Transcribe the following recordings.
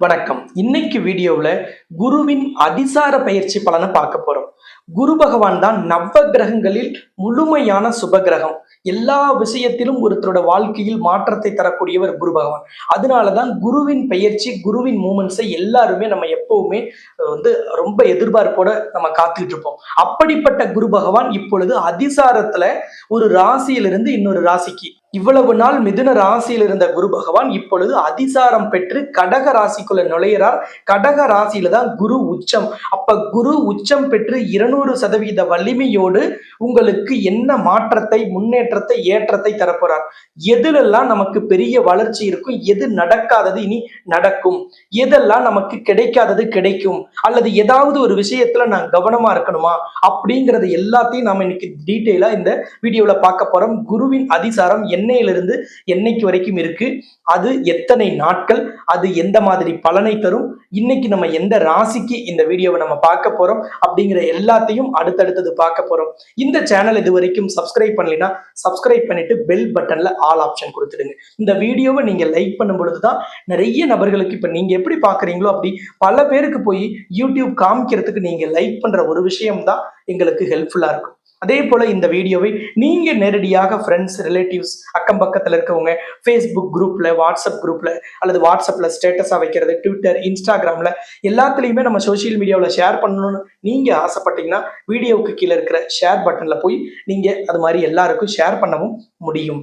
வணக்கம். இன்னைக்கு வீடியோவில் குருவின் அதிசார பயிற்சி பலனை பார்க்க போறோம். குரு பகவான் தான் நவ கிரகங்களில் முழுமையான சுபகிரகம் எல்லா விஷயத்திலும் ஒருத்தரோட வாழ்க்கையில் மாற்றத்தை தரக்கூடியவர் குரு பகவான். அதனாலதான் குருவின் பயிற்சி குருவின் மூமெண்ட்ஸை எல்லாருமே நம்ம எப்பவுமே வந்து ரொம்ப எதிர்பார்ப்போட நம்ம காத்துக்கிட்டு இருப்போம். அப்படிப்பட்ட குரு பகவான் இப்பொழுது அதிசாரத்துல ஒரு ராசியிலிருந்து இன்னொரு ராசிக்கு இவ்வளவு நாள் மிதுன ராசியில் இருந்த குரு பகவான் இப்பொழுது அதிசாரம் பெற்று கடக ராசிக்குள்ள நுழையிறார். கடக ராசியில தான் குரு உச்சம். அப்ப குரு உச்சம் பெற்று இருநூறு சதவீத வலிமையோடு உங்களுக்கு என்ன மாற்றத்தை முன்னேற்றத்தை ஏற்றத்தை தரப்போறார். எதுலெல்லாம் நமக்கு பெரிய வளர்ச்சி இருக்கும் எது நடக்காதது இனி நடக்கும். எதெல்லாம் நமக்கு கிடைக்காதது கிடைக்கும். அல்லது ஏதாவது ஒரு விஷயத்துல நான் கவனமா இருக்கணுமா? அப்படிங்கறது எல்லாத்தையும் நாம இன்னைக்கு டீட்டெயிலா இந்த வீடியோல பார்க்க போறோம். குருவின் அதிசாரம் என்ன என்னையிலிருந்து என்னைக்கு வரைக்கும் இருக்கு? அது எத்தனை நாட்கள்? அது எந்த மாதிரி பலனை தரும்? இன்னைக்கு நம்ம எந்த ராசிக்கு இந்த வீடியோவை நம்ம பார்க்க போறோம்? அப்படிங்கிற எல்லாத்தையும் அடுத்தடுத்தது பார்க்க போறோம். இந்த சேனல் இது வரைக்கும் சப்ஸ்கிரைப் பண்ணலைன்னா சப்ஸ்கிரைப் பண்ணிட்டு பெல் பட்டன்ல ஆல் ஆப்ஷன் கொடுத்துடுங்க. இந்த வீடியோவை நீங்க லைக் பண்ணும் பொழுதுதான் நிறைய நபர்களுக்கு இப்ப நீங்க எப்படி பாக்குறீங்களோ அப்படி பல பேருக்கு போய் யூடியூப் காமிக்கிறதுக்கு நீங்க லைக் பண்ற ஒரு விஷயம் தான் எங்களுக்கு ஹெல்ப்ஃபுல்லா இருக்கும். அதே போல இந்த வீடியோவை நீங்க நேரடியாக ஃப்ரெண்ட்ஸ் ரிலேட்டிவ்ஸ் அக்கம் பக்கத்துல இருக்கவங்க ஃபேஸ்புக் குரூப்ல வாட்ஸ்அப் குரூப்ல அல்லது வாட்ஸ்அப்ல ஸ்டேட்டஸா வைக்கிறது ட்விட்டர் இன்ஸ்டாகிராம்ல எல்லாத்துலயுமே நம்ம சோஷியல் மீடியாவில் ஷேர் பண்ணணும்னு நீங்க ஆசைப்பட்டீங்கன்னா வீடியோவுக்கு கீழே இருக்கிற ஷேர் பட்டன்ல போய் நீங்க அது மாதிரி எல்லாருக்கும் ஷேர் பண்ணவும் முடியும்.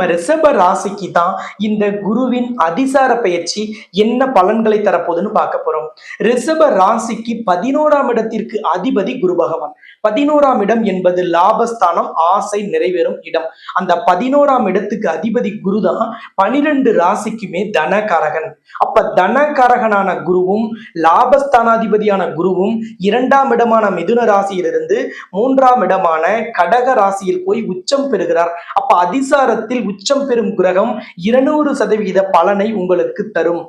நம்ம ரிஷப ராசிக்கு தான் இந்த குருவின் அதிசார பயிற்சி என்ன பலன்களை தரப்போகுதுன்னு பார்க்க போறோம். ரிஷப ராசிக்கு பதினோராம் இடத்திற்கு அதிபதி குரு பகவான். பதினோராம் இடம் என்பது லாபஸ்தானம் ஆசை நிறைவேறும் இடம். அந்த பதினோராம் இடத்துக்கு அதிபதி குரு தான் பனிரெண்டு ராசிக்குமே தனகாரகன். அப்ப தனகாரகனான குருவும் லாபஸ்தானாதிபதியான குருவும் இரண்டாம் இடமான மிதுன ராசியிலிருந்து மூன்றாம் இடமான கடக ராசியில் போய் உச்சம் பெறுகிறார். அப்ப அதிசாரத்தில் உச்சம் பெறும் கிரகம் இருநூறு சதவீத பலனை உங்களுக்கு தரும்.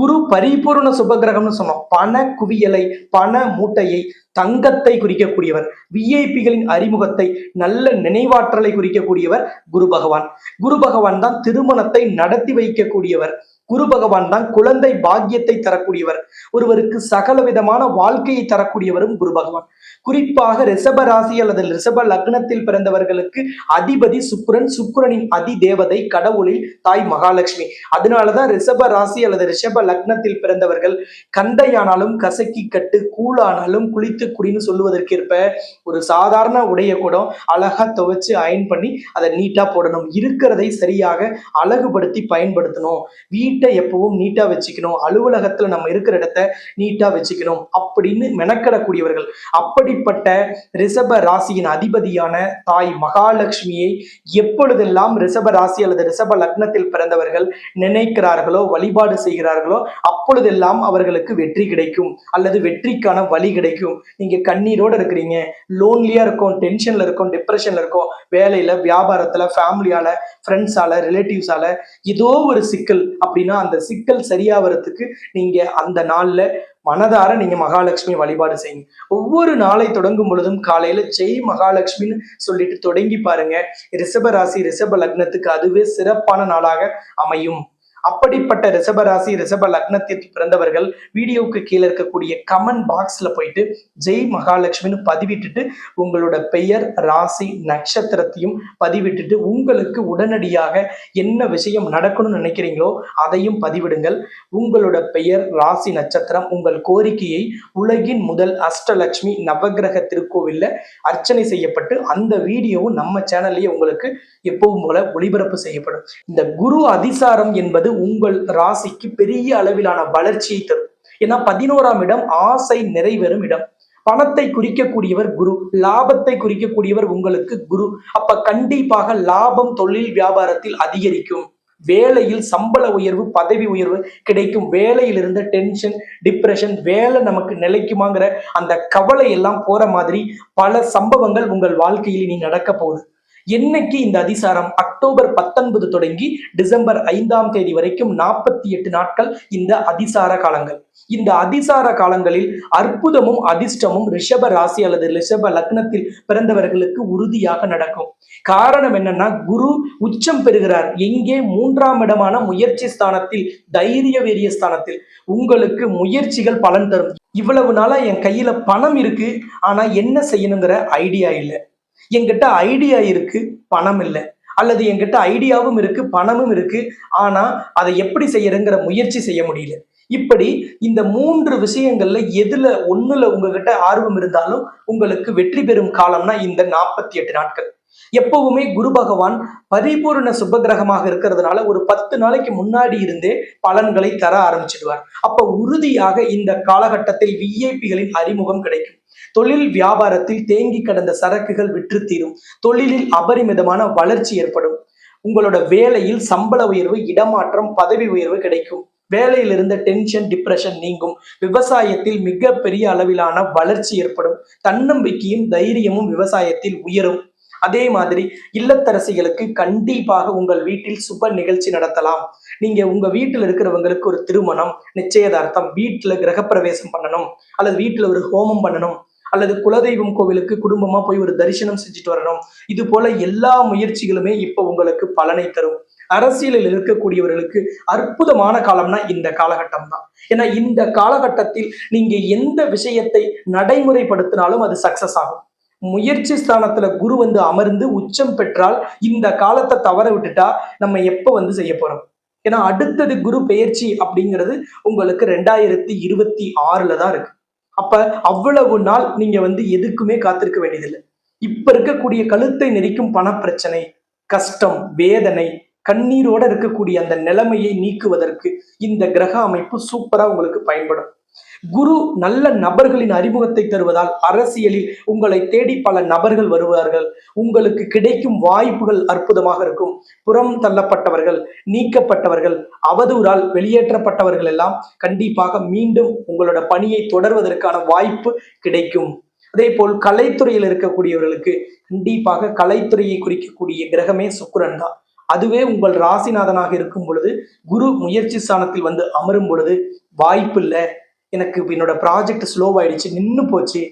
குரு பரிபூர்ண சுபகிரகம்னு சொன்னோம். பண குவியலை பண மூட்டையை தங்கத்தை குறிக்கக்கூடியவர். விஐபிகளின் அறிமுகத்தை நல்ல நினைவாற்றலை குறிக்கக்கூடியவர் குரு பகவான். குரு பகவான் தான் திருமணத்தை நடத்தி வைக்கக்கூடியவர். குரு பகவான் தான் குழந்தை பாக்கியத்தை தரக்கூடியவர். ஒருவருக்கு சகல விதமான வாழ்க்கையை தரக்கூடியவரும் குரு பகவான். குறிப்பாக ரிஷப ராசி அல்லது ரிஷப லக்னத்தில் பிறந்தவர்களுக்கு அதிபதி சுக்ரன் சுக்ரனின் அதி தேவதை கடவுளில் தாய் மகாலட்சுமி. அதனாலதான் ரிஷப ராசி அல்லது ரிஷப லக்னத்தில் பிறந்தவர்கள் கண்டையானாலும் கசக்கி கட்டு கூழானாலும் குளித்து குடின்னு சொல்லுவதற்கேற்ப ஒரு சாதாரண உடைய கூட அழகா துவைச்சு அயன் பண்ணி அதை நீட்டா போடணும். இருக்கிறதை சரியாக அழகுபடுத்தி பயன்படுத்தணும். வீட்டை எப்பவும் நீட்டா வச்சுக்கணும். அலுவலகத்துல நம்ம இருக்கிற இடத்த நீட்டா வச்சுக்கணும். அப்படின்னு மெனக்கடக்கூடியவர்கள். அப்படி இப்படிப்பட்ட ரிஷப ராசியின் அதிபதியான தாய் மகாலட்சுமியை எப்பொழுதெல்லாம் ரிஷப ராசி அல்லது ரிஷப லக்னத்தில் பிறந்தவர்கள் நினைக்கிறார்களோ வழிபாடு செய்கிறார்களோ அப்பொழுதெல்லாம் அவர்களுக்கு வெற்றி கிடைக்கும் அல்லது வெற்றிக்கான வழி கிடைக்கும். நீங்க கண்ணீரோட இருக்கிறீங்க. லோன்லியா இருக்கும் டென்ஷன்ல இருக்கும் டிப்ரெஷன்ல இருக்கும். வேலையில வியாபாரத்துல ஃபேமிலியால ஃப்ரெண்ட்ஸால ரிலேட்டிவ்ஸால ஏதோ ஒரு சிக்கல் அப்படின்னா அந்த சிக்கல் சரியாகிறதுக்கு நீங்க அந்த நாள்ல மனதார நீங்க மகாலட்சுமி வழிபாடு செய்யுங்க. ஒவ்வொரு நாளை தொடங்கும் பொழுதும் காலையில ஜெய் மகாலட்சுமின்னு சொல்லிட்டு தொடங்கி பாருங்க. ரிஷப ராசி ரிஷப லக்னத்துக்கு அதுவே சிறப்பான நாளாக அமையும். அப்படிப்பட்ட ரிஷபராசி ரிஷப லக்னத்தில் பிறந்தவர்கள் வீடியோவுக்கு கீழே இருக்கக்கூடிய கமெண்ட் பாக்ஸ்ல போயிட்டு ஜெய் மகாலட்சுமின்னு பதிவிட்டுட்டு உங்களோட பெயர் ராசி நட்சத்திரத்தையும் பதிவிட்டுட்டு உங்களுக்கு உடனடியாக என்ன விஷயம் நடக்கணும்னு நினைக்கிறீங்களோ அதையும் பதிவிடுங்கள். உங்களோட பெயர் ராசி நட்சத்திரம் உங்கள் கோரிக்கையை உலகின் முதல் அஷ்டலட்சுமி நவகிரக திருக்கோவில்ல அர்ச்சனை செய்யப்பட்டு அந்த வீடியோவும் நம்ம சேனல்லேயே உங்களுக்கு எப்பவும் போல ஒளிபரப்பு செய்யப்படும். இந்த குரு அதிசாரம் என்பது உங்கள் ராசிக்கு பெரிய அளவிலான வளர்ச்சியை தரும். ஏன்னா பதினோராம் இடம் ஆசை நிறைவேறும் இடம். பணத்தை குறிக்கக்கூடியவர் குரு லாபத்தை குறிக்கக்கூடியவர் உங்களுக்கு குரு. அப்ப கண்டிப்பாக லாபம் தொழில் வியாபாரத்தில் அதிகரிக்கும். வேலையில் சம்பள உயர்வு பதவி உயர்வு கிடைக்கும். வேலையில் இருந்த டென்ஷன் டிப்ரெஷன் வேலை நமக்கு நிலைக்குமாங்கிற அந்த கவலை எல்லாம் போற மாதிரி பல சம்பவங்கள் உங்கள் வாழ்க்கையில் இனி நடக்க போகுது. என்னைக்கு இந்த அதிசாரம் அக்டோபர் பத்தொன்பது தொடங்கி டிசம்பர் ஐந்தாம் தேதி வரைக்கும் நாற்பத்தி எட்டு நாட்கள் இந்த அதிசார காலங்கள். இந்த அதிசார காலங்களில் அற்புதமும் அதிர்ஷ்டமும் ரிஷப ராசி அல்லது ரிஷப லக்னத்தில் பிறந்தவர்களுக்கு உறுதியாக நடக்கும். காரணம் என்னன்னா குரு உச்சம் பெறுகிறார். எங்கே? மூன்றாம் இடமான முயற்சி ஸ்தானத்தில் தைரிய வீரிய ஸ்தானத்தில். உங்களுக்கு முயற்சிகள் பலன் தரும். இவ்வளவு நாளா என் கையில பணம் இருக்கு. ஆனா என்ன செய்யணுங்கிற ஐடியா இல்லை. என்கிட்ட ஐடியா இருக்கு பணம் இல்லை. அல்லது என்கிட்ட ஐடியாவும் இருக்கு பணமும் இருக்கு. ஆனா அதை எப்படி செய்யறங்கிற முயற்சி செய்ய முடியல. இப்படி இந்த மூன்று விஷயங்கள்ல எதுல ஒண்ணுல உங்ககிட்ட ஆர்வம் இருந்தாலும் உங்களுக்கு வெற்றி பெறும் காலம்னா இந்த நாற்பத்தி எட்டு நாட்கள். எப்பவுமே குரு பகவான் பரிபூர்ண சுபகிரகமாக இருக்கிறதுனால ஒரு பத்து நாளைக்கு முன்னாடி இருந்தே பலன்களை தர ஆரம்பிச்சிடுவார். அப்ப உறுதியாக இந்த காலகட்டத்தில் விஐபிகளின் அறிமுகம் கிடைக்கும். தொழில் வியாபாரத்தில் தேங்கி கடந்த சரக்குகள் விற்று தீரும் தொழிலில் அபரிமிதமான வளர்ச்சி ஏற்படும். உங்களோட வேலையில் சம்பள உயர்வு இடமாற்றம் பதவி உயர்வு கிடைக்கும். வேலையில் இருந்த டென்ஷன் டிப்ரெஷன் நீங்கும். விவசாயத்தில் மிக பெரிய அளவிலான வளர்ச்சி ஏற்படும். தன்னம்பிக்கையும் தைரியமும் விவசாயத்தில் உயரும். அதே மாதிரி இல்லத்தரசிகளுக்கு கண்டிப்பாக உங்கள் வீட்டில் சுப நிகழ்ச்சி நடத்தலாம். நீங்க உங்க வீட்டில் இருக்கிறவங்களுக்கு ஒரு திருமணம் நிச்சயதார்த்தம் வீட்டுல கிரகப்பிரவேசம் பண்ணணும் அல்லது வீட்டுல ஒரு ஹோமம் பண்ணணும் அல்லது குலதெய்வம் கோவிலுக்கு குடும்பமா போய் ஒரு தரிசனம் செஞ்சுட்டு வரணும். இது போல எல்லா முயற்சிகளுமே இப்ப உங்களுக்கு பலனை தரும். அரசியலில் இருக்கக்கூடியவர்களுக்கு அற்புதமான காலம்னா இந்த காலகட்டம் தான் ஏன்னா இந்த காலகட்டத்தில் நீங்க எந்த விஷயத்தை நடைமுறைப்படுத்தினாலும் அது சக்சஸ் ஆகும். முயற்சி ஸ்தானத்துல குரு வந்து அமர்ந்து உச்சம் பெற்றால் இந்த காலத்தை தவற விட்டுட்டா நம்ம எப்ப வந்து செய்ய போறோம்? ஏன்னா அடுத்தது குரு பெயர்ச்சி அப்படிங்கிறது உங்களுக்கு ரெண்டாயிரத்தி இருபத்தி ஆறுல தான் இருக்கு. அப்ப அவ்வளவு நாள் நீங்க வந்து எதுக்குமே காத்திருக்க வேண்டியதில்லை. இப்ப இருக்கக்கூடிய கழுத்தை நெரிக்கும் பணப்பிரச்சனை கஷ்டம் வேதனை கண்ணீரோட இருக்கக்கூடிய அந்த நிலைமையை நீக்குவதற்கு இந்த கிரக அமைப்பு சூப்பரா உங்களுக்கு பயன்படும். குரு நல்ல நபர்களின் அறிமுகத்தை தருவதால் அரசியலில் உங்களை தேடி பல நபர்கள் வருவார்கள். உங்களுக்கு கிடைக்கும் வாய்ப்புகள் அற்புதமாக இருக்கும். புறம் தள்ளப்பட்டவர்கள் நீக்கப்பட்டவர்கள் அவதூறால் வெளியேற்றப்பட்டவர்கள் எல்லாம் கண்டிப்பாக மீண்டும் உங்களோட பணியை தொடர்வதற்கான வாய்ப்பு கிடைக்கும். அதே போல் கலைத்துறையில் இருக்கக்கூடியவர்களுக்கு கண்டிப்பாக கலைத்துறையை குறிக்கக்கூடிய கிரகமே சுக்கரன் தான். அதுவே உங்கள் ராசிநாதனாக இருக்கும் பொழுது குரு முயற்சி ஸ்தானத்தில் வந்து அமரும் பொழுது வாய்ப்பு இல்லை எனக்கு என்னோட ப்ராஜெக்ட் ஸ்லோவாயிடுச்சு நின்று போச்சு.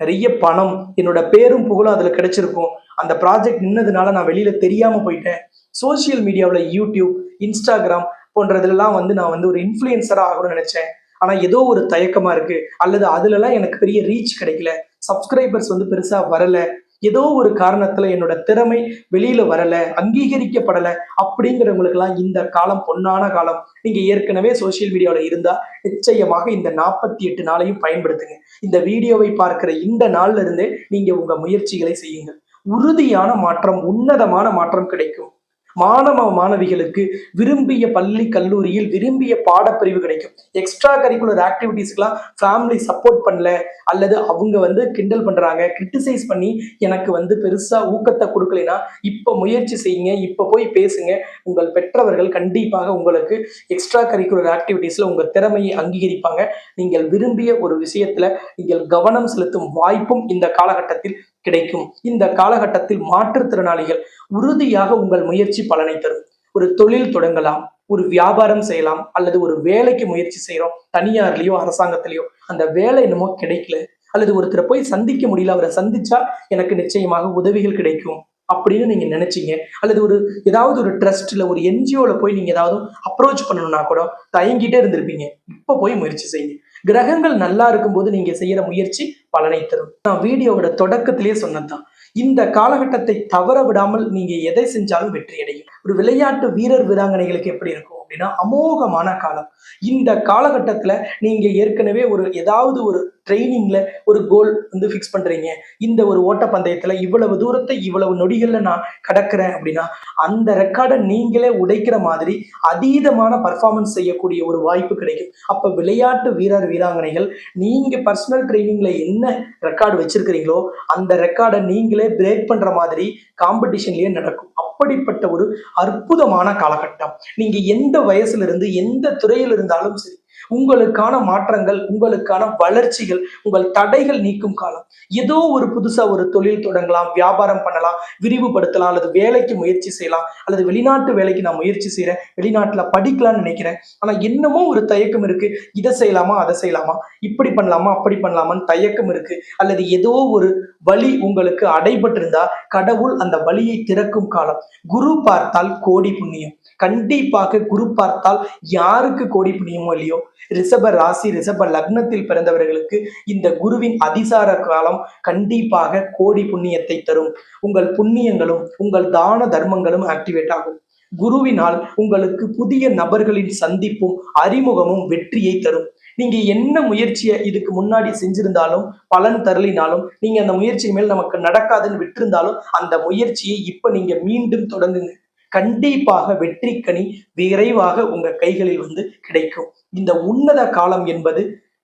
நிறைய பணம் என்னோட பேரும் புகழும் அதில் கிடைச்சிருக்கும். அந்த ப்ராஜெக்ட் நின்னதுனால நான் வெளியில தெரியாம போயிட்டேன். சோஷியல் மீடியாவில் யூடியூப் இன்ஸ்டாகிராம் போன்றதுலலாம் வந்து நான் வந்து ஒரு இன்ஃப்ளூயன்சராக ஆகணும்னு நினைச்சேன். ஆனால் ஏதோ ஒரு தயக்கமாக இருக்குது அல்லது அதுலலாம் எனக்கு பெரிய ரீச் கிடைக்கல. சப்ஸ்கிரைபர்ஸ் வந்து பெருசாக வரலை. ஏதோ ஒரு காரணத்துல என்னோட திறமை வெளியில வரல அங்கீகரிக்கப்படல அப்படிங்கிறவங்களுக்கெல்லாம் இந்த காலம் பொன்னான காலம். நீங்க ஏற்கனவே சோஷியல் மீடியாவில் இருந்தா நிச்சயமாக இந்த நாற்பத்தி எட்டு நாளையும் பயன்படுத்துங்க. இந்த வீடியோவை பார்க்கிற இந்த நாள்ல இருந்தே நீங்க உங்க முயற்சிகளை செய்யுங்க. உறுதியான மாற்றம் உன்னதமான மாற்றம் கிடைக்கும். மாணவ மாணவிகளுக்கு விரும்பிய பள்ளி கல்லூரியில் விரும்பிய பாடப்பிரிவு கிடைக்கும். எக்ஸ்ட்ரா கரிக்குலர் ஆக்டிவிட்டீஸ்க்குலாம் ஃபேமிலி சப்போர்ட் பண்ணல அல்லது அவங்க வந்து கிண்டல் பண்றாங்க கிரிட்டிசைஸ் பண்ணி எனக்கு வந்து பெருசா ஊக்கத்தை கொடுக்கலைன்னா இப்போ முயற்சி செய்யுங்க இப்போ போய் பேசுங்க. உங்கள் பெற்றவர்கள் கண்டிப்பாக உங்களுக்கு எக்ஸ்ட்ரா கரிக்குலர் ஆக்டிவிட்டீஸ்ல உங்கள் திறமையை அங்கீகரிப்பாங்க. நீங்கள் விரும்பிய ஒரு விஷயத்துல நீங்கள் கவனம் செலுத்தும் வாய்ப்பும் இந்த காலகட்டத்தில் கிடைக்கும். இந்த காலகட்டத்தில் மாற்றுத்திறனாளிகள் உறுதியாக உங்கள் முயற்சி பலனை தரும். ஒரு தொழில் தொடங்கலாம் ஒரு வியாபாரம் செய்யலாம் அல்லது ஒரு வேலைக்கு முயற்சி செய்யறோம் தனியார்லயோ அரசாங்கத்திலயோ அந்த வேலை என்னமோ கிடைக்கல அல்லது ஒருத்தரை போய் சந்திக்க முடியல அவரை சந்திச்சா எனக்கு நிச்சயமாக உதவிகள் கிடைக்கும் அப்படின்னு நீங்க நினைச்சீங்க. அல்லது ஒரு ஏதாவது ஒரு ட்ரஸ்ட்ல ஒரு என்ஜிஓல போய் நீங்க ஏதாவது அப்ரோச் பண்ணணும்னா கூட தயங்கிட்டே இருந்திருப்பீங்க. இப்ப போய் முயற்சி செய்யுங்க. கிரகங்கள் நல்லா இருக்கும்போது நீங்க செய்யற முயற்சி பலனை தரும். நான் வீடியோவோட தொடக்கத்திலேயே சொன்னதுதான். இந்த காலகட்டத்தை தவற விடாமல் நீங்க எதை செஞ்சாலும் வெற்றி அடையும் ஒரு விளையாட்டு வீரர் வீராங்கனைகளுக்கு எப்படி இருக்கும்? அப்படின்னா அமோகமான காலம். இந்த காலகட்டத்துல நீங்க ஏற்கனவே ஒரு ஏதாவது ஒரு ட்ரைனிங்ல ஒரு கோல் வந்து ஃபிக்ஸ் பண்றீங்க. இந்த ஒரு ஓட்டப்பந்தயத்தில் இவ்வளவு தூரத்தை இவ்வளவு நொடிகள்ல நான் கடக்கிறேன் அப்படின்னா அந்த ரெக்கார்டை நீங்களே உடைக்கிற மாதிரி அதீதமான பர்ஃபார்மன்ஸ் செய்யக்கூடிய ஒரு வாய்ப்பு கிடைக்கும். அப்போ விளையாட்டு வீரர் வீராங்கனைகள் நீங்க பர்சனல் ட்ரைனிங்ல என்ன ரெக்கார்டு வச்சிருக்கிறீங்களோ அந்த ரெக்கார்டை நீங்களே பிரேக் பண்ற மாதிரி காம்படிஷன்லேயே நடக்கும். அப்படிப்பட்ட ஒரு அற்புதமான காலகட்டம். நீங்க எந்த வயசுல இருந்து எந்த துறையில் இருந்தாலும் சரி உங்களுக்கான மாற்றங்கள் உங்களுக்கான வளர்ச்சிகள் உங்கள் தடைகள் நீக்கும் காலம். ஏதோ ஒரு புதுசா ஒரு தொழில் தொடங்கலாம் வியாபாரம் பண்ணலாம் விரிவுபடுத்தலாம் அல்லது வேலைக்கு முயற்சி செய்யலாம் அல்லது வெளிநாட்டு வேலைக்கு நான் முயற்சி செய்யறேன் வெளிநாட்டுல படிக்கலாம்னு நினைக்கிறேன். ஆனா என்னமோ ஒரு தயக்கம் இருக்கு. இதை செய்யலாமா அதை செய்யலாமா? இப்படி பண்ணலாமா அப்படி பண்ணலாமான்னு தயக்கம் இருக்கு. அல்லது ஏதோ ஒரு வழி உங்களுக்கு அடைபட்டிருந்தா கடவுள் அந்த வழியை திறக்கும் காலம். குரு பார்த்தால் கோடி புண்ணியம். கண்டிப்பாக குரு பார்த்தால் யாருக்கு கோடி புண்ணியமோ இல்லையோ? ரிஷப ராசி ரிஷப லக்னத்தில் பிறந்தவர்களுக்கு இந்த குருவின் அதிசார காலம் கண்டிப்பாக கோடி புண்ணியத்தை தரும். உங்கள் புண்ணியங்களும் உங்கள் தான தர்மங்களும் ஆக்டிவேட் ஆகும். குருவினால் உங்களுக்கு புதிய நபர்களின் சந்திப்பும் அறிமுகமும் வெற்றியை தரும். நீங்க என்ன முயற்சியை இதுக்கு முன்னாடி செஞ்சிருந்தாலும் பலன் தரலினாலும் நீங்க அந்த முயற்சி மேல் நமக்கு நடக்காதுன்னு விட்டிருந்தாலும் அந்த முயற்சியை இப்ப நீங்க மீண்டும் தொடங்குங்க. கண்டிப்பாக வெற்றி கனி விரைவாக உங்க கைகளில் வந்து கிடைக்கும். இந்த உன்னத காலம் என்பது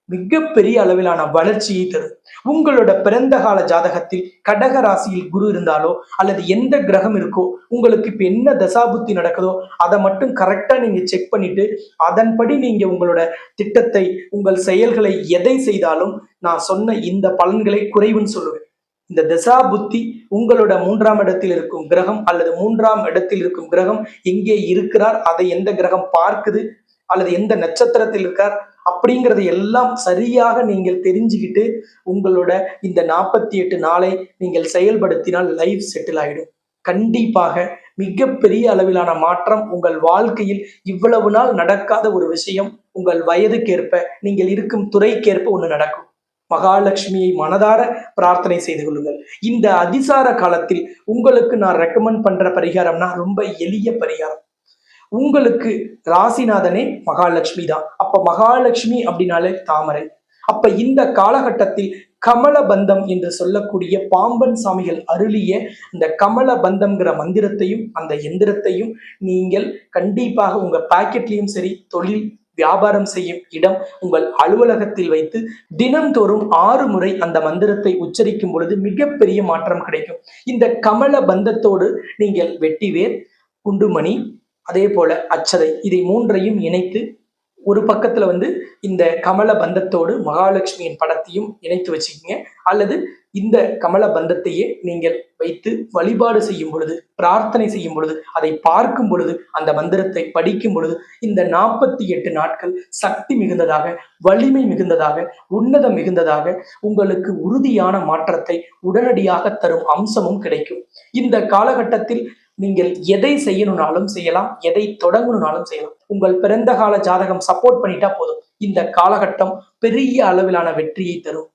மிகப்பெரிய அளவிலான வளர்ச்சியை தரும். உங்களோட பிறந்த கால ஜாதகத்தில் கடக ராசியில் குரு இருந்தாலோ அல்லது எந்த கிரகம் இருக்கோ உங்களுக்கு இப்ப என்ன தசாபுத்தி நடக்குதோ அதை மட்டும் கரெக்டா நீங்க செக் பண்ணிட்டு அதன்படி நீங்க உங்களோட திட்டத்தை உங்கள் செயல்களை எதை செய்தாலும் நான் சொன்ன இந்த பலன்களை குறைவுன்னு சொல்லுவேன். இந்த தசா புத்தி உங்களோட மூன்றாம் இடத்தில் இருக்கும் கிரகம் அல்லது மூன்றாம் இடத்தில் இருக்கும் கிரகம் எங்கே இருக்கிறார் அதை எந்த கிரகம் பார்க்குது அல்லது எந்த நட்சத்திரத்தில் இருக்கார் அப்படிங்கிறத எல்லாம் சரியாக நீங்கள் தெரிஞ்சுக்கிட்டு உங்களோட இந்த நாற்பத்தி எட்டு நாளை நீங்கள் செயல்படுத்தினால் லைஃப் செட்டில் ஆயிடும். கண்டிப்பாக மிகப்பெரிய அளவிலான மாற்றம் உங்கள் வாழ்க்கையில் இவ்வளவு நாள் நடக்காத ஒரு விஷயம் உங்கள் வயதுக்கேற்ப நீங்கள் இருக்கும் துறைக்கேற்ப ஒன்று நடக்கும். மகாலட்சுமியை மனதார பிரார்த்தனை செய்து கொள்ளுங்கள். இந்த அதிசார காலத்தில் உங்களுக்கு நான் ரெக்கமெண்ட் பண்ற பரிகாரம்னா ரொம்ப எளிய பரிகாரம். உங்களுக்கு ராசிநாதனே மகாலட்சுமி தான். அப்ப மகாலட்சுமி அப்படின்னாலே தாமரை. அப்ப இந்த காலகட்டத்தில் கமல பந்தம் என்று சொல்லக்கூடிய பாம்பன் சாமிகள் அருளிய இந்த கமல பந்தம்ங்கிற மந்திரத்தையும் அந்த எந்திரத்தையும் நீங்கள் கண்டிப்பாக உங்க பாக்கெட்லயும் சரி தொழில் வியாபாரம் செய்யும் இடம் உங்கள் அலுவலகத்தில் வைத்து தினம்தோறும் ஆறு முறை அந்த மந்திரத்தை உச்சரிக்கும் பொழுது மிகப்பெரிய மாற்றம் கிடைக்கும். இந்த கமல பந்தத்தோடு நீங்கள் வெட்டிவேர் குண்டுமணி அதே போல அச்சதை இதை மூன்றையும் இணைத்து ஒரு பக்கத்துல வந்து இந்த கமல பந்தத்தோடு மகாலட்சுமியின் படத்தையும் இணைத்து வச்சுக்கோங்க. அல்லது இந்த கமல பந்தத்தையே நீங்கள் வைத்து வழிபாடு செய்யும் பொழுது பிரார்த்தனை செய்யும் பொழுது அதை பார்க்கும் பொழுது அந்த மந்திரத்தை படிக்கும் பொழுது இந்த நாற்பத்தி எட்டு நாட்கள் சக்தி மிகுந்ததாக வலிமை மிகுந்ததாக உன்னதம் மிகுந்ததாக உங்களுக்கு உறுதியான மாற்றத்தை உடனடியாக தரும் அம்சமும் கிடைக்கும். இந்த காலகட்டத்தில் நீங்கள் எதை செய்யணும்னாலும் செய்யலாம் எதை தொடங்கணும்னாலும் செய்யலாம். உங்கள் பிறந்த கால ஜாதகம் சப்போர்ட் பண்ணிட்டா போதும். இந்த காலகட்டம் பெரிய அளவிலான வெற்றியை தரும்.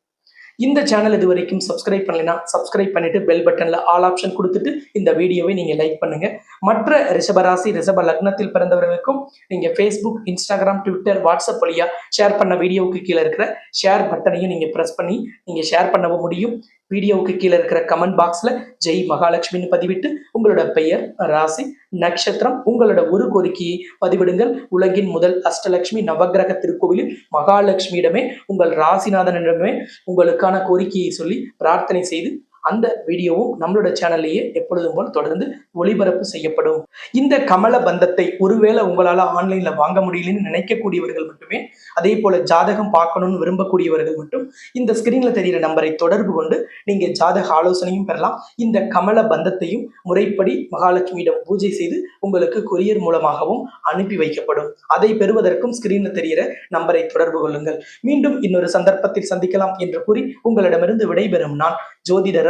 இந்த சேனல் இது வரைக்கும் சப்ஸ்கிரைப் பண்ணலைன்னா சப்ஸ்கிரைப் பண்ணிட்டு பெல் பட்டன்ல ஆல் ஆப்ஷன் கொடுத்துட்டு இந்த வீடியோவை நீங்க லைக் பண்ணுங்க. மற்ற ரிஷபராசி ரிஷப லக்னத்தில் பிறந்தவர்களுக்கும் நீங்க ஃபேஸ்புக் இன்ஸ்டாகிராம் ட்விட்டர் வாட்ஸ்அப் வழியா ஷேர் பண்ண வீடியோவுக்கு கீழே இருக்கிற ஷேர் பட்டனையும் நீங்க பிரஸ் பண்ணி நீங்க ஷேர் பண்ணவும் முடியும். வீடியோவுக்கு கீழே இருக்கிற கமெண்ட் பாக்ஸ்ல ஜெய் மகாலட்சுமின்னு பதிவிட்டு உங்களோட பெயர் ராசி நட்சத்திரம் உங்களோட ஒரு கோரிக்கையை பதிவிடுங்கள். உலகின் முதல் அஷ்டலட்சுமி நவக்கிரக திருக்கோவிலில் மகாலட்சுமியிடமே உங்கள் ராசிநாதனிடமே உங்களுக்கான கோரிக்கையை சொல்லி பிரார்த்தனை செய்து அந்த வீடியோவும் நம்மளோட சேனல்லையே எப்பொழுதும் போல் தொடர்ந்து ஒளிபரப்பு செய்யப்படும். இந்த கமல பந்தத்தை ஒருவேளை உங்களால ஆன்லைன்ல வாங்க முடியலன்னு நினைக்கக்கூடியவர்கள் மட்டுமே அதே போல ஜாதகம் பார்க்கணும்னு விரும்பக்கூடியவர்கள் மட்டும் இந்த ஸ்கிரீன்ல தெரிகிற நம்பரை தொடர்பு கொண்டு நீங்க ஜாதக ஆலோசனையும் பெறலாம். இந்த கமல பந்தத்தையும் முறைப்படி மகாலட்சுமியிடம் பூஜை செய்து உங்களுக்கு கொரியர் மூலமாகவும் அனுப்பி வைக்கப்படும். அதை பெறுவதற்கும் ஸ்கிரீன்ல தெரிகிற நம்பரை தொடர்பு கொள்ளுங்கள். மீண்டும் இன்னொரு சந்தர்ப்பத்தில் சந்திக்கலாம் என்று கூறி உங்களிடமிருந்து விடைபெறும் நான் ஜோதிடர்